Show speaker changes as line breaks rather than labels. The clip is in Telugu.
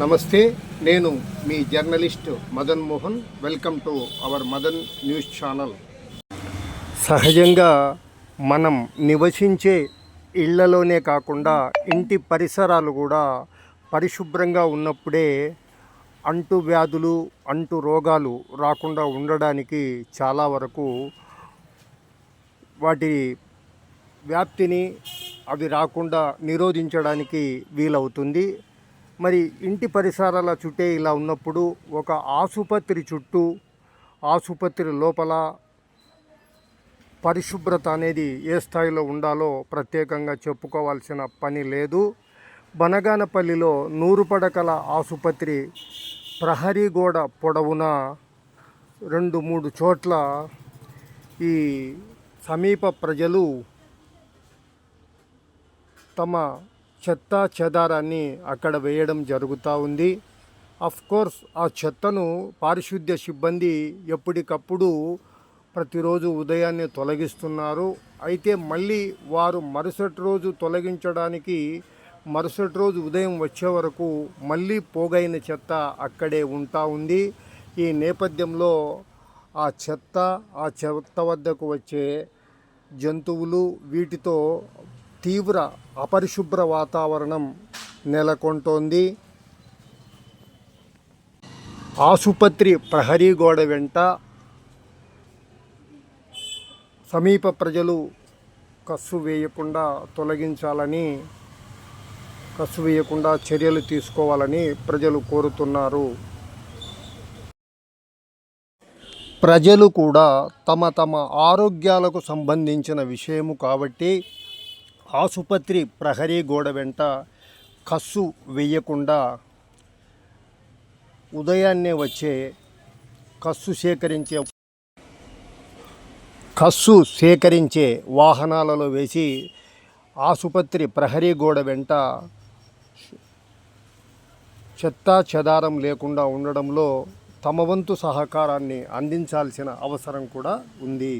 నమస్తే నేను మీ journalist Madan Mohan. Welcome to our Madan news channel. సహజంగా మనం నివసించే ఇళ్ళలోనే కాకుండా ఇంటి పరిసరాలు కూడా పరిశుభ్రంగా ఉన్నప్పుడే అంటు వ్యాధులు అంటు రోగాలు రాకుండా ఉండడానికి చాలా వరకు వాటి వ్యాప్తిని అవి రాకుండా నిరోధించడానికి వీలవుతుంది. మరి ఇంటి పరిసరాల చుట్టే ఇలా ఉన్నప్పుడు ఒక ఆసుపత్రి చుట్టూ ఆసుపత్రి లోపల పరిశుభ్రత అనేది ఏ స్థాయిలో ఉండాలో ప్రత్యేకంగా చెప్పుకోవాల్సిన పని లేదు. బనగానపల్లిలో నూరు పడకల ఆసుపత్రి ప్రహరీ గోడ పొడవున రెండు మూడు చోట్ల ఈ సమీప ప్రజలు తమ చెత్త చెదారాన్ని అక్కడ వేయడం జరుగుతూ ఉంది. కోర్స్ ఆ చెత్తను పారిశుద్ధ్య సిబ్బంది ఎప్పటికప్పుడు ప్రతిరోజు ఉదయాన్నే తొలగిస్తున్నారు. అయితే మళ్ళీ వారు మరుసటి రోజు తొలగించడానికి మరుసటి రోజు ఉదయం వచ్చే వరకు మళ్ళీ పోగైన చెత్త అక్కడే ఉంటా ఉంది. ఈ నేపథ్యంలో ఆ చెత్త ఆ చెత్త వద్దకు వచ్చే జంతువులు వీటితో తీవ్ర అపరిశుభ్ర వాతావరణం నెలకొంటోంది. ఆసుపత్రి ప్రహరీ గోడ వెంట సమీప ప్రజలు కస్సు వేయకుండా తొలగించాలని కస్సు వేయకుండా చర్యలు తీసుకోవాలని ప్రజలు కోరుతున్నారు. ప్రజలు కూడా తమ తమ ఆరోగ్యాలకు సంబంధించిన విషయము కాబట్టి ఆసుపత్రి ప్రహరీ గోడ వెంట కస్సు వేయకుండా ఉదయాన్నే వచ్చే కస్సు సేకరించే కస్సు సేకరించే వాహనాలలో వేసి ఆసుపత్రి ప్రహరీ గోడ వెంట చెత్త చెదారం లేకుండా ఉండడంలో తమ వంతు సహకారాన్ని అందించాల్సిన అవసరం కూడా ఉంది.